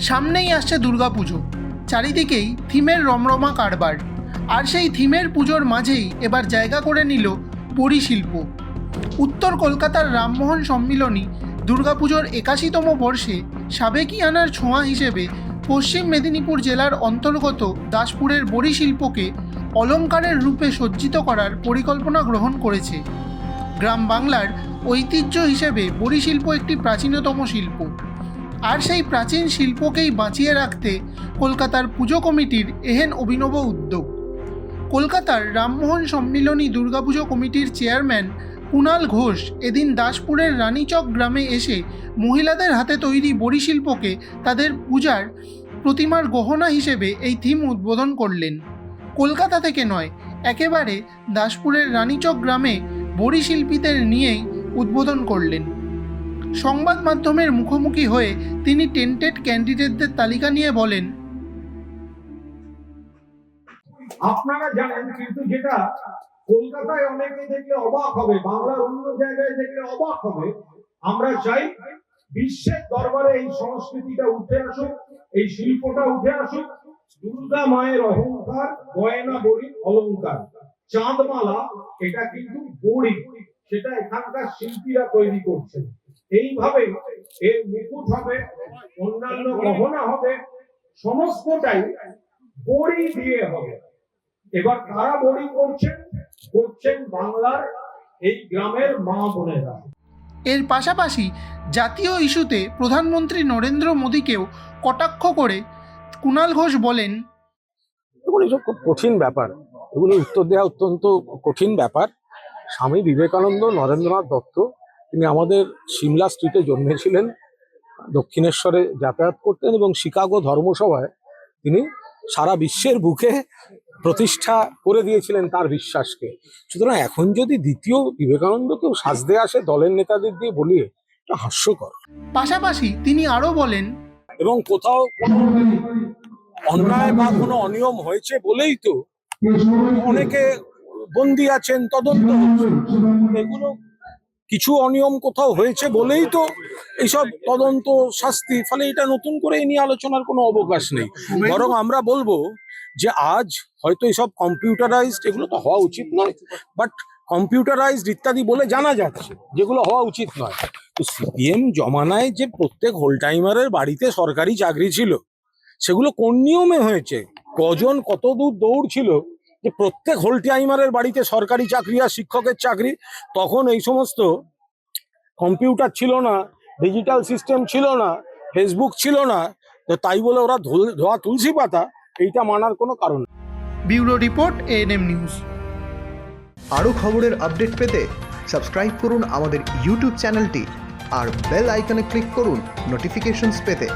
সামনেই আসছে দুর্গাপুজো, চারিদিকেই থিমের রমরমা কারবার। আর সেই থিমের পুজোর মাঝেই এবার জায়গা করে নিল পরিশিল্প। উত্তর কলকাতার রামমোহন সম্মিলনী দুর্গাপুজোর একাশিতম বর্ষে সাবেকিয়ানার ছোঁয়া হিসেবে পশ্চিম মেদিনীপুর জেলার অন্তর্গত দাসপুরের বড়িশিল্পকে অলংকারের রূপে সজ্জিত করার পরিকল্পনা গ্রহণ করেছে। গ্রাম বাংলার ঐতিহ্য হিসেবে বড়িশিল্প একটি প্রাচীনতম শিল্প। আর সেই প্রাচীন শিল্পকেই বাঁচিয়ে রাখতে কলকাতার পুজো কমিটির এহেন অভিনব উদ্যোগ। কলকাতার রামমোহন সম্মিলনী দুর্গাপুজো কমিটির চেয়ারম্যান কুণাল ঘোষ এদিন দাসপুরের রানীচক গ্রামে এসে মহিলাদের হাতে তৈরি বড়িশিল্পকে তাদের পূজার প্রতিমার গহনা হিসেবে এই থিম উদ্বোধন করলেন। কলকাতা থেকে নয়, একেবারে দাসপুরের রানীচক গ্রামে বড়িশিল্পীদের নিয়েই উদ্বোধন করলেন। সংবাদ মাধ্যমের মুখোমুখি হয়ে তিনি টেন্টেড ক্যান্ডিডেটদের তালিকা নিয়ে বলেন। আপনারা জানেন, কিন্তু যেটা কলকাতায় অনেকে দেখলে অবাক হবে, বাংলার অন্য জায়গায় দেখলে অবাক হবে। আমরা চাই বিশ্বের দরবারে এই সংস্কৃতিটা উঠে আসুক, এই শিল্পটা উঠে আসুক। দুর্গা মায়ের অহংকার, গয়না বড়ি, অলংকার। চাঁদমালা, এটা কিন্তু বড়ি, সেটা এখানকার শিল্পীরা তৈরি করছেন। এইভাবে এর মুকুট হবে অন্যান্য গহনা হবে সমস্তটাই বড়ি দিয়ে হবে। এবার কারা বড়ি করছেন? করছেন বাংলার এই গ্রামের মা বোনেরা। এর পাশাপাশি জাতীয় ইস্যুতে প্রধানমন্ত্রী নরেন্দ্র মোদীকেও কটাক্ষ করে কুণাল ঘোষ বলেন এগুলো এসব খুব কঠিন ব্যাপার। এগুলো উত্তর দেওয়া অত্যন্ত কঠিন ব্যাপার। স্বামী বিবেকানন্দ নরেন্দ্রনাথ দত্ত তিনি আমাদের সিমলা স্ট্রিটে জন্মেছিলেন দক্ষিণেশ্বরে যাতায়াত করতেন এবং শিকাগো ধর্মসভায় তিনি সারা বিশ্বের বুকে প্রতিষ্ঠা করে দিয়েছিলেন তার বিশ্বাসকে। সুতরাং এখন যদি দ্বিতীয় বিবেকানন্দকেও সাজতে আসে দলের নেতাদের দিয়ে বলিয়ে এটা হাস্যকর। পাশাপাশি তিনি আরও বলেন এবং কোথাও অন্যায় বা কোনো অনিয়ম হয়েছে বলেই তো অনেকে বন্দি আছেন তদন্ত এগুলো কিছু অনিয়ম কোথাও হয়েছে বলেই তো এইসব তদন্ত শাস্তি, ফলে এটা নতুন করে এই নিয়ে আলোচনার কোনো অবকাশ নেই। বরং আমরা বলব যে আজ হয়তো এইসব কম্পিউটারাইজড, এগুলো তো হওয়া উচিত নয়, বাট কম্পিউটারাইজড ইত্যাদি বলে জানা যাচ্ছে, যেগুলো হওয়া উচিত নয়। তো সিপিএম জমানায় যে প্রত্যেক হোল টাইমারের বাড়িতে সরকারি চাকরি ছিল, সেগুলো কোন নিয়মে হয়েছে? কজন কত দূর দৌড় ছিল যে প্রত্যেক হোল টাইমারের বাড়িতে সরকারি চাকরি আর শিক্ষকের চাকরি তখন এই সমস্ত কম্পিউটার ছিল না ডিজিটাল সিস্টেম ছিল না ফেসবুক ছিল না তো তাই বলে ওরা ধোয়া তুলসী পাতা এইটা মানার কোনো কারণ নেই। ব্যুরো রিপোর্ট এএনএম নিউজ আরও খবরের আপডেট পেতে সাবস্ক্রাইব করুন আমাদের ইউটিউব চ্যানেলটি আর বেল আইকনে ক্লিক করুন নোটিফিকেশনস পেতে